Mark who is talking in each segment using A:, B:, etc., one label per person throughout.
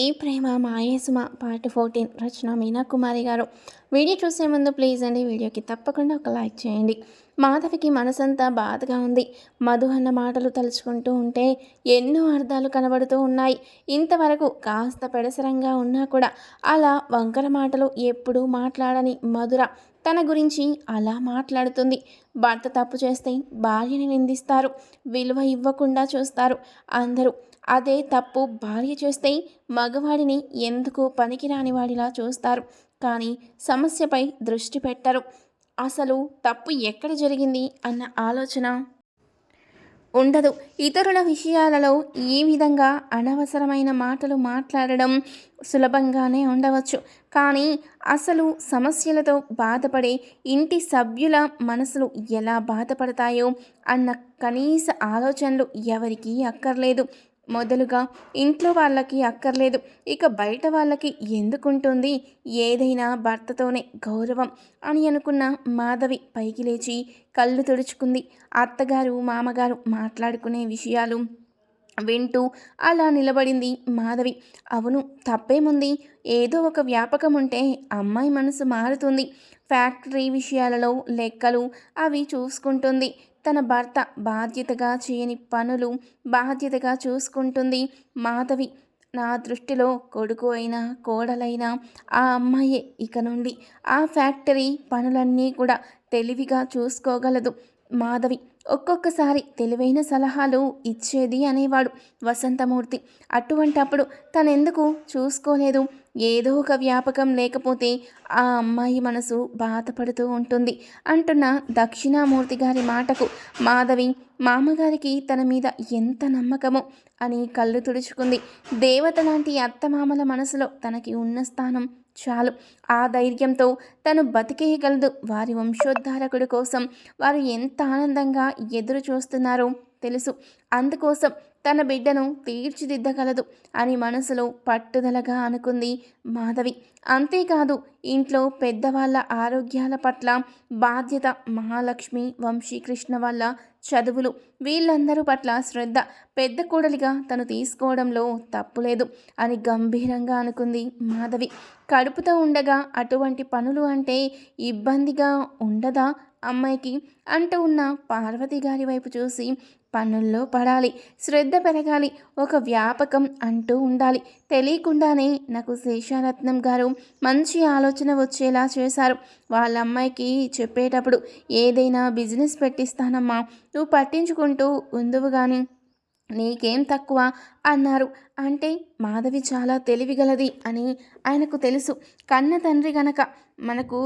A: ఈ ప్రేమ మాయేసుమ పార్ట్ ఫోర్టీన్ రచన మీనా కుమారి గారు. వీడియో చూసే ముందు ప్లీజ్ అండి వీడియోకి తప్పకుండా ఒక లైక్ చేయండి. మాధవికి మనసంతా బాధగా ఉంది. మధు అన్న మాటలు తలుచుకుంటూ ఉంటే ఎన్నో అర్థాలు కనబడుతూ ఉన్నాయి. ఇంతవరకు కాస్త పెడసరంగా ఉన్నా కూడా అలా వంకర మాటలు ఎప్పుడూ మాట్లాడని మధుర తన గురించి అలా మాట్లాడుతుంది. భర్త తప్పు చేస్తే భార్యని నిందిస్తారు. విలువ ఇవ్వకుండా చూస్తారు. అందరూ అదే తప్పు భార్య చేస్తే మగవాడిని ఎందుకు పనికిరాని వాడిలా చూస్తారు? కానీ సమస్యపై దృష్టి పెట్టరు. అసలు తప్పు ఎక్కడ జరిగింది అన్న ఆలోచన ఉండదు. ఇతరుల విషయాలలో ఈ విధంగా అనవసరమైన మాటలు మాట్లాడడం సులభంగానే ఉండవచ్చు. కానీ అసలు సమస్యలతో బాధపడే ఇంటి సభ్యుల మనసులు ఎలా బాధపడతాయో అన్న కనీస ఆలోచనలు ఎవరికీ అక్కర్లేదు. మొదలుగా ఇంట్లో వాళ్ళకి అక్కర్లేదు. ఇక బయట వాళ్ళకి ఎందుకుంటుంది? ఏదైనా భర్తతోనే గౌరవం అని అనుకున్న మాధవి పైకి లేచి కళ్ళు తుడుచుకుంది. అత్తగారు మామగారు మాట్లాడుకునే విషయాలు వింటూ అలా నిలబడింది మాధవి. అవును తప్పేముంది? ఏదో ఒక వ్యాపకం ఉంటే అమ్మాయి మనసు మారుతుంది. ఫ్యాక్టరీ విషయాలలో లెక్కలు అవి చూసుకుంటుంది. తన భర్త బాధ్యతగా చేయని పనులు బాధ్యతగా చూసుకుంటుంది. మాధవి నా దృష్టిలో కొడుకు అయినా కోడలైనా ఆ అమ్మాయే ఇక నుండి. ఆ ఫ్యాక్టరీ పనులన్నీ కూడా తెలివిగా చూసుకోగలదు. మాధవి ఒక్కొక్కసారి తెలివైన సలహాలు ఇచ్చేది అనేవాడు వసంతమూర్తి. అటువంటప్పుడు తనెందుకు చూసుకోలేదు? ఏదో ఒక వ్యాపకం లేకపోతే ఆ అమ్మాయి మనసు బాధపడుతూ ఉంటుంది అంటున్న దక్షిణామూర్తి గారి మాటకు మాధవి మామగారికి తన మీద ఎంత నమ్మకమో అని కళ్ళు తుడుచుకుంది. దేవత లాంటి అత్తమామల మనసులో తనకి ఉన్న స్థానం చాలు. ఆ ధైర్యంతో తను బతికేయగలదు. వారి వంశోద్ధారకుడి కోసం వారు ఎంత ఆనందంగా ఎదురు చూస్తున్నారో తెలుసు. అందుకోసం తన బిడ్డను తీర్చిదిద్దగలదు అని మనసులో పట్టుదలగా అనుకుంది మాధవి. అంతేకాదు ఇంట్లో పెద్దవాళ్ళ ఆరోగ్యాల పట్ల బాధ్యత మహాలక్ష్మి వంశీకృష్ణ వల్ల చదువులు. వీళ్ళందరూ పట్ల శ్రద్ధ పెద్ద కూడలిగా తను తీసుకోవడంలో తప్పులేదు అని గంభీరంగా అనుకుంది మాధవి. కడుపుతో ఉండగా అటువంటి పనులు అంటే ఇబ్బందిగా ఉండదా? అమ్మాయికి అంటూ ఉన్న పార్వతి గారి వైపు చూసి పనుల్లో పడాలి శ్రద్ధ పెరగాలి ఒక వ్యాపకం అంటూ ఉండాలి. తెలియకుండానే నాకు శేషారత్నం గారు మంచి ఆలోచన వచ్చేలా చేశారు. వాళ్ళ అమ్మాయికి చెప్పేటప్పుడు ఏదైనా బిజినెస్ పెట్టిస్తానమ్మా నువ్వు పట్టించుకుంటూ ఉందువు కానీ నీకేం తక్కువ? అన్నారు. అంటే మాధవి చాలా తెలివిగలది అని ఆయనకు తెలుసు. కన్న తండ్రి గనక మనకు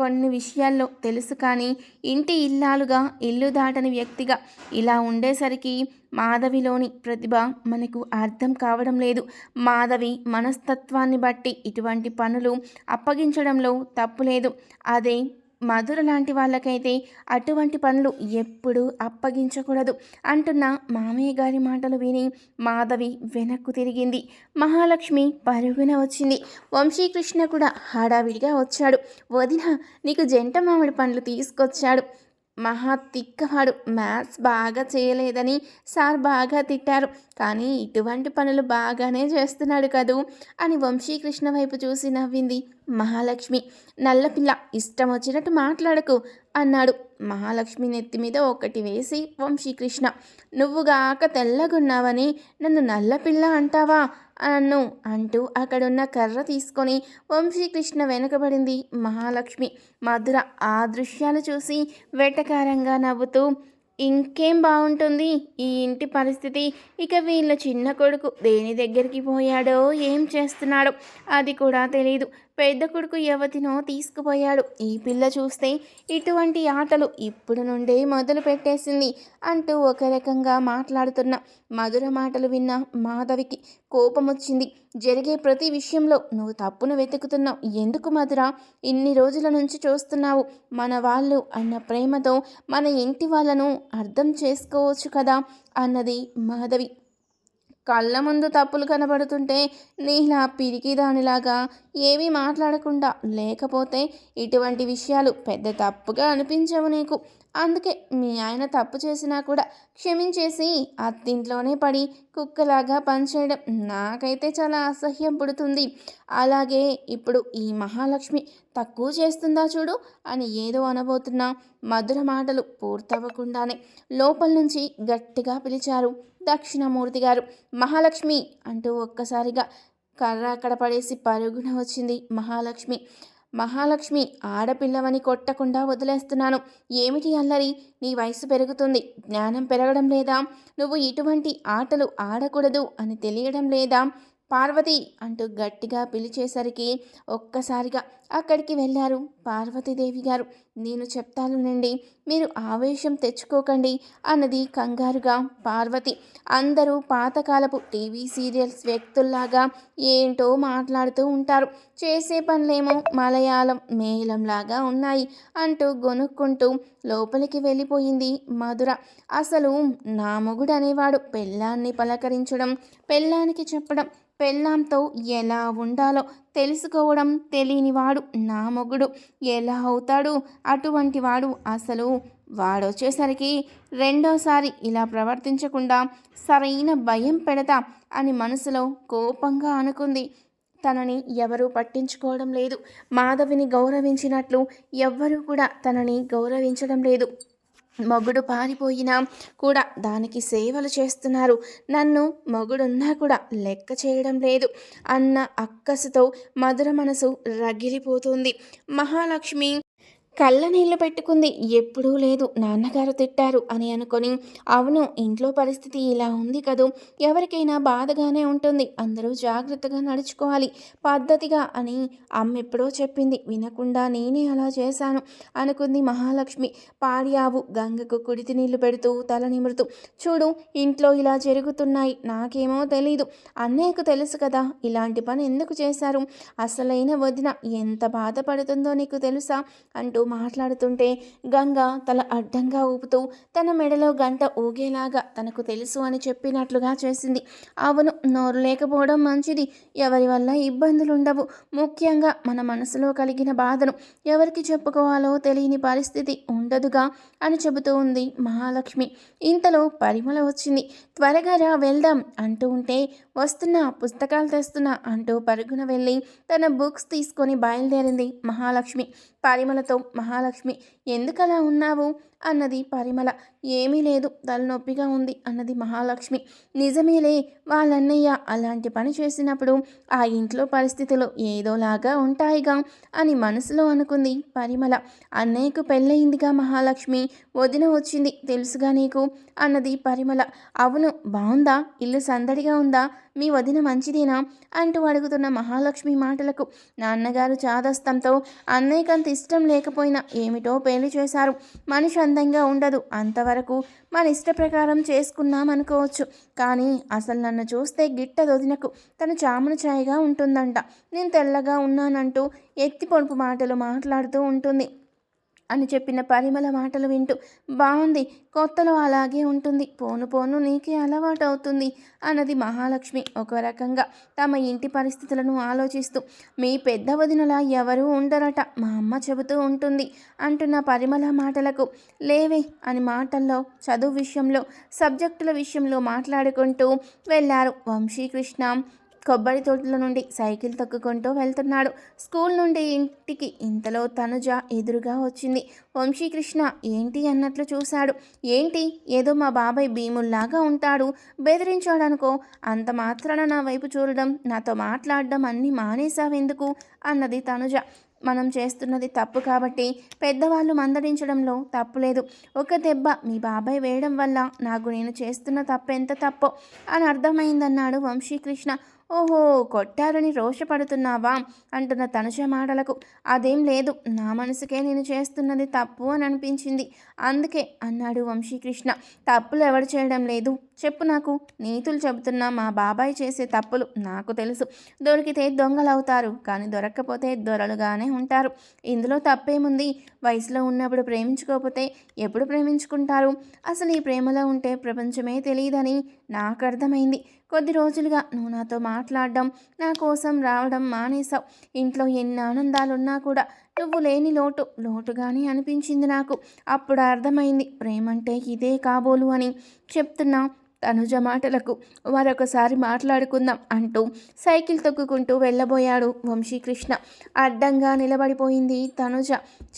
A: కొన్ని విషయాల్లో తెలుసు కానీ ఇంటి ఇల్లాలుగా ఇల్లు దాటని వ్యక్తిగా ఇలా ఉండేసరికి మాధవిలోని ప్రతిభ మనకు అర్థం కావడం లేదు. మాధవి మనస్తత్వాన్ని బట్టి ఇటువంటి పనులు అప్పగించడంలో తప్పు లేదు. అదే మధుర లాంటి వాళ్ళకైతే అటువంటి పనులు ఎప్పుడూ అప్పగించకూడదు అంటున్న మామయ్య గారి మాటలు విని మాధవి వెనక్కు తిరిగింది. మహాలక్ష్మి పరుగున వచ్చింది. వంశీకృష్ణ కూడా హడావిడిగా వచ్చాడు. వదిన నీకు జంట మామిడి పండ్లు తీసుకొచ్చాడు. మహా తిక్కవాడు. మ్యాథ్స్ బాగా చేయలేదని సార్ బాగా తిట్టారు. కానీ ఇటువంటి పనులు బాగానే చేస్తున్నాడు కదూ అని వంశీకృష్ణ వైపు చూసి నవ్వింది మహాలక్ష్మి. నల్లపిల్ల ఇష్టం వచ్చినట్టు మాట్లాడకు అన్నాడు. మహాలక్ష్మి నెత్తి మీద ఒకటి వేసి వంశీకృష్ణ నువ్వుగాక తెల్లగున్నావని నన్ను నల్లపిల్ల అంటావా? అన్ను అంటూ అక్కడున్న కర్ర తీసుకొని వంశీకృష్ణ వెనుకబడింది. మహాలక్ష్మి మధుర ఆ దృశ్యాలు చూసి వెటకారంగా నవ్వుతూ ఇంకేం బాగుంటుంది ఈ ఇంటి పరిస్థితి ఇక వీళ్ళ చిన్న కొడుకు దేని దగ్గరికి పోయాడో ఏం చేస్తున్నాడో అది కూడా తెలియదు పెద్ద కొడుకు యువతినో తీసుకుపోయాడు. ఈ పిల్ల చూస్తే ఇటువంటి ఆటలు ఇప్పుడు నుండే మొదలు పెట్టేసింది అంటూ ఒక రకంగా మాట్లాడుతున్న మధుర మాటలు విన్న మాధవికి కోపం వచ్చింది జరిగే ప్రతి విషయంలో నువ్వు తప్పును వెతుకుతున్నావు. ఎందుకు మధుర? ఇన్ని రోజుల నుంచి చూస్తున్నావు. మన వాళ్ళు అన్న ప్రేమతో మన ఇంటి వాళ్ళను అర్థం చేసుకోవచ్చు కదా? అన్నది మాధవి. కళ్ళ ముందు తప్పులు కనబడుతుంటే నీలా పిరికి దానిలాగా ఏమీ మాట్లాడకుండా లేకపోతే ఇటువంటి విషయాలు పెద్ద తప్పుగా అనిపించవు నీకు. అందుకే మీ ఆయన తప్పు చేసినా కూడా క్షమించేసి అత్తింట్లోనే పడి కుక్కలాగా పనిచేయడం నాకైతే చాలా అసహ్యం పుడుతుంది. అలాగే ఇప్పుడు ఈ మహాలక్ష్మి తక్కువ చేస్తుందా చూడు అని ఏదో అనబోతున్నా మధుర మాటలు పూర్తవ్వకుండానే లోపల నుంచి గట్టిగా పిలిచారు దక్షిణమూర్తి గారు. మహాలక్ష్మి అంటూ ఒక్కసారిగా కర్ర అక్కడ పడేసి పరుగున వచ్చింది మహాలక్ష్మి. మహాలక్ష్మి ఆడపిల్లవని కొట్టకుండా వదిలేస్తున్నాను. ఏమిటి అల్లరి? నీ వయసు పెరుగుతుంది. జ్ఞానం పెరగడం లేదా? నువ్వు ఇటువంటి ఆటలు ఆడకూడదు అని తెలియడం లేదా? పార్వతి అంటూ గట్టిగా పిలిచేసరికి ఒక్కసారిగా అక్కడికి వెళ్ళారు పార్వతీదేవి గారు. నేను చెప్తానునండి మీరు ఆవేశం తెచ్చుకోకండి అన్నది కంగారుగా పార్వతి. అందరూ పాతకాలపు టీవీ సీరియల్స్ వ్యక్తుల్లాగా ఏంటో మాట్లాడుతూ ఉంటారు. చేసే పనులేమో మలయాళం మేళంలాగా ఉన్నాయి అంటూ గొనుక్కుంటూ లోపలికి వెళ్ళిపోయింది మధుర. అసలు నా మొగుడు అనేవాడు పెళ్ళాన్ని పలకరించడం పెళ్ళానికి చెప్పడం పెళ్ళాంతో ఎలా ఉండాలో తెలుసుకోవడం తెలియనివాడు నా మొగుడు. ఎలా అవుతాడు? అటువంటి వాడు అసలు వాడొచ్చేసరికి రెండోసారి ఇలా ప్రవర్తించకుండా సరైన భయం పెడతా అని మనసులో కోపంగా అనుకుంది. తనని ఎవరూ పట్టించుకోవడం లేదు. మాధవిని గౌరవించినట్లు ఎవ్వరూ కూడా తనని గౌరవించడం లేదు. మొగుడు పారిపోయినా కూడా దానికి సేవలు చేస్తున్నారు. నన్ను మొగుడున్నా కూడా లెక్క చేయడం లేదు. అన్న అక్కసుతో మధుర మనసు రగిలిపోతుంది. మహాలక్ష్మి కళ్ళ నీళ్ళు పెట్టుకుంది. ఎప్పుడూ లేదు. నాన్నగారు తిట్టారు అని అనుకొని అవును ఇంట్లో పరిస్థితి ఇలా ఉంది కదూ. ఎవరికైనా బాధగానే ఉంటుంది. అందరూ జాగ్రత్తగా నడుచుకోవాలి. పద్ధతిగా అని అమ్మ ఎప్పుడో చెప్పింది. వినకుండా నేనే అలా చేశాను అనుకుంది మహాలక్ష్మి. పాడియావు గంగకు కుడితి నీళ్ళు పెడుతూ తల నిమురుతూ చూడు ఇంట్లో ఇలా జరుగుతున్నాయి. నాకేమో తెలీదు. అన్నయ్యకు తెలుసు కదా ఇలాంటి పని ఎందుకు చేశారు? అసలైన వదిన ఎంత బాధపడుతుందో నీకు తెలుసా? అంటూ మాట్లాడుతుంటే గంగ తల అడ్డంగా ఊపుతూ తన మెడలో గంట ఊగేలాగా తనకు తెలుసు అని చెప్పినట్లుగా చేసింది. అవును నోరు లేకపోవడం మంచిది. ఎవరి వల్ల ఇబ్బందులు ఉండవు ముఖ్యంగా మన మనసులో కలిగిన బాధను ఎవరికి చెప్పుకోవాలో తెలియని పరిస్థితి ఉండదుగా అని చెబుతూ ఉంది మహాలక్ష్మి. ఇంతలో పరిమళ వచ్చింది. త్వరగా రా వెళ్దాం అంటూ ఉంటే వస్తున్నా పుస్తకాలు తెస్తున్నా అంటూ పరుగున వెళ్ళి తన బుక్స్ తీసుకొని బయలుదేరింది మహాలక్ష్మి. పరిమళతో మహాలక్ష్మి ఎందుకలా ఉన్నావు? అన్నది పరిమళ. ఏమీ లేదు తలనొప్పిగా ఉంది అన్నది మహాలక్ష్మి. నిజమేలే వాళ్ళన్నయ్య అలాంటి పని చేసినప్పుడు ఆ ఇంట్లో పరిస్థితులు ఏదోలాగా ఉంటాయిగా అని మనసులో అనుకుంది పరిమళ. అన్నయ్యకు పెళ్ళయిందిగా మహాలక్ష్మి వదిన వచ్చింది తెలుసుగా నీకు అన్నది పరిమళ. అవును బాగుందా ఇల్లు సందడిగా ఉందా? మీ వదిన మంచిదేనా? అంటూ అడుగుతున్న మహాలక్ష్మి మాటలకు నాన్నగారు చాదస్తంతో అన్నయ్యకంత ఇష్టం లేకపోయినా ఏమిటో పెళ్ళి చేశారు. మనిషి అందంగా ఉండదు. అంతవరకు మన ఇష్ట ప్రకారం చేసుకున్నాం అనుకోవచ్చు కానీ అసలు నన్ను చూస్తే గిట్ట వదినకు తను చామన ఛాయగా ఉంటుందంట. నేను తెల్లగా ఉన్నానంటూ ఎత్తి పొడుపు మాటలు మాట్లాడుతూ ఉంటుంది. అని చెప్పిన పరిమళ మాటలు వింటూ బాగుంది కొత్తలో అలాగే ఉంటుంది. పోను పోను నీకే అలవాటు అవుతుంది అన్నది మహాలక్ష్మి ఒక రకంగా తమ ఇంటి పరిస్థితులను ఆలోచిస్తూ మీ పెద్ద వదినలా ఎవరూ ఉండరట మా అమ్మ చెబుతూ ఉంటుంది అంటున్న పరిమళ మాటలకు లేవే అని మాటల్లో చదువు విషయంలో సబ్జెక్టుల విషయంలో మాట్లాడుకుంటూ వెళ్ళారు వంశీకృష్ణ. కొబ్బరి తోటల నుండి సైకిల్ తొక్కుకుంటూ వెళ్తున్నాడు. స్కూల్ నుండి ఇంటికి ఇంతలో తనుజ ఎదురుగా వచ్చింది. వంశీకృష్ణ ఏంటి అన్నట్లు చూశాడు. ఏంటి? ఏదో మా బాబాయ్ భీముల్లాగా ఉంటాడు. బెదిరించాడనుకో అంత మాత్రాన నా వైపు చూడడం నాతో మాట్లాడడం అన్నీ మానేశావెందుకు అన్నది తనుజ. మనం చేస్తున్నది తప్పు కాబట్టి పెద్దవాళ్ళు మందడించడంలో తప్పు లేదు. ఒక దెబ్బ మీ బాబాయ్ వేయడం వల్ల నాకు నేను చేస్తున్న తప్పు ఎంత తప్పో అని అర్థమైందన్నాడు వంశీకృష్ణ. ఓహో కొట్టారని రోషపడుతున్నావా? అంటున్న తనుష మాటలకు. అదేం లేదు నా మనసుకే నేను చేస్తున్నది తప్పు అని అనిపించింది. అందుకే అన్నాడు వంశీకృష్ణ. తప్పులు ఎవరు చేయడం లేదు. చెప్పు నాకు. నీతులు చెబుతున్నా మా బాబాయ్ చేసే తప్పులు నాకు తెలుసు. దొరికితే దొంగలవుతారు కానీ దొరక్కపోతే దొరలుగానే ఉంటారు. ఇందులో తప్పేముంది? వయసులో ఉన్నప్పుడు ప్రేమించుకోకపోతే ఎప్పుడు ప్రేమించుకుంటారు? అసలు ఈ ప్రేమలో ఉంటే ప్రపంచమే తెలియదని నాకు అర్థమైంది. కొద్ది రోజులుగా నువ్వు నాతో మాట్లాడడం నా కోసం రావడం మానేశావు. ఇంట్లో ఎన్ని ఆనందాలున్నా కూడా నువ్వు లేని లోటు లోటుగానే అనిపించింది నాకు. అప్పుడు అర్థమైంది ప్రేమంటే ఇదే కాబోలు అని చెప్తున్నా తనుజ మాటలకు మరొకసారి మాట్లాడుకుందాం అంటూ సైకిల్ తొక్కుకుంటూ వెళ్ళబోయాడు వంశీకృష్ణ. అడ్డంగా నిలబడిపోయింది తనుజ.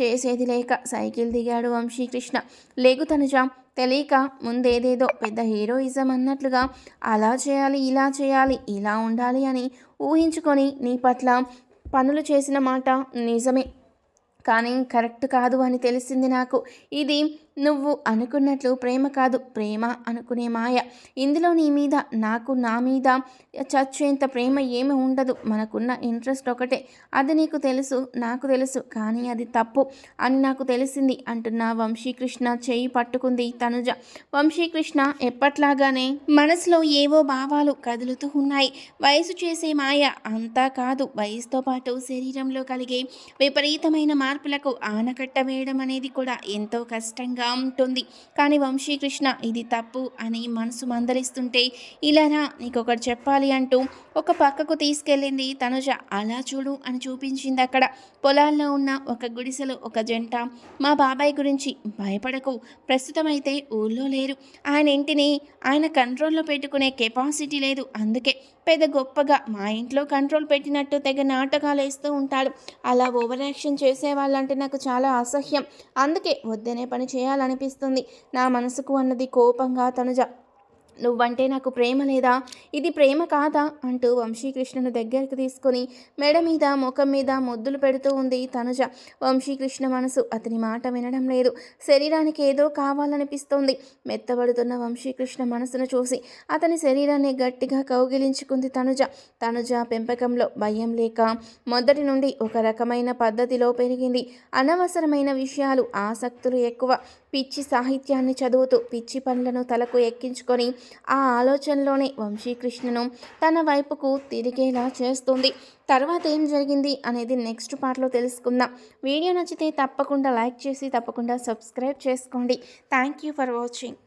A: చేసేది లేక సైకిల్ దిగాడు వంశీకృష్ణ. లేగు తనుజ తెలియక ముందేదేదో పెద్ద హీరోయిజం అన్నట్లుగా అలా చేయాలి ఇలా చేయాలి ఇలా ఉండాలి అని ఊహించుకొని నీ పట్ల పనులు చేసిన మాట నిజమే. కానీ కరెక్ట్ కాదు అని తెలిసింది నాకు. ఇది నువ్వు అనుకున్నట్లు ప్రేమ కాదు ప్రేమ అనుకునే మాయ. ఇందులో నీ మీద నాకు నా మీద చచ్చేంత ప్రేమ ఏమి ఉండదు. మనకున్న ఇంట్రెస్ట్ ఒకటే. అది నీకు తెలుసు నాకు తెలుసు కానీ అది తప్పు అని నాకు తెలిసింది అంటున్న వంశీకృష్ణ చేయి పట్టుకుంది తనుజ. వంశీకృష్ణ ఎప్పట్లాగానే? మనసులో ఏవో భావాలు కదులుతూ ఉన్నాయి. వయసు చేసే మాయ అంతా కాదు. వయసుతో పాటు శరీరంలో కలిగే విపరీతమైన మార్పులకు ఆనకట్ట వేయడం అనేది కూడా ఎంతో కష్టంగా ఉంటుంది. కానీ వంశీకృష్ణ ఇది తప్పు అని మనసు మందలిస్తుంటే ఇలానా నీకొకటి చెప్పాలి అంటూ ఒక పక్కకు తీసుకెళ్ళింది తనుజ. అలా చూడు అని చూపించింది అక్కడ. పొలాల్లో ఉన్న ఒక గుడిసెలో ఒక జంట. మా బాబాయ్ గురించి భయపడకు ప్రస్తుతం అయితే ఊళ్ళో లేరు. ఆయన ఇంటిని ఆయన కంట్రోల్లో పెట్టుకునే కెపాసిటీ లేదు అందుకే పెద్ద గొప్పగా మా ఇంట్లో కంట్రోల్ పెట్టినట్టు తెగ నాటకాలు వేస్తూ ఉంటాడు. అలా ఓవర్ యాక్షన్ చేసే వాళ్ళంటే నాకు చాలా అసహ్యం. అందుకే వద్దనే పని చేయాలనిపిస్తుంది. నా మనసుకు అన్నది కోపంగా తనుజ నువ్వంటే నాకు ప్రేమ లేదా? ఇది ప్రేమ కాదా? అంటూ వంశీకృష్ణను దగ్గరికి తీసుకొని మెడ మీద ముఖం మీద ముద్దులు పెడుతూ ఉంది తనుజ. వంశీకృష్ణ మనసు అతని మాట వినడం లేదు. శరీరానికి ఏదో కావాలనిపిస్తోంది. మెత్తబడుతున్న వంశీకృష్ణ మనసును చూసి అతని శరీరాన్ని గట్టిగా కౌగిలించుకుంది తనుజ. తనుజ పెంపకంలో భయం లేక మొదటి నుండి ఒక రకమైన పద్ధతిలో పెరిగింది. అనవసరమైన విషయాలు ఆసక్తులు ఎక్కువ. పిచ్చి సాహిత్యాన్ని చదువుతూ పిచ్చి పనులను తలకు ఎక్కించుకొని ఆ ఆలోచనలోనే వంశీకృష్ణను తన వైపుకు తిరిగేలా చేస్తుంది. తర్వాత ఏం జరిగింది అనేది నెక్స్ట్ పార్ట్లో తెలుసుకుందాం. వీడియో నచ్చితే తప్పకుండా లైక్ చేసి తప్పకుండా సబ్స్క్రైబ్ చేసుకోండి. Thank you for watching.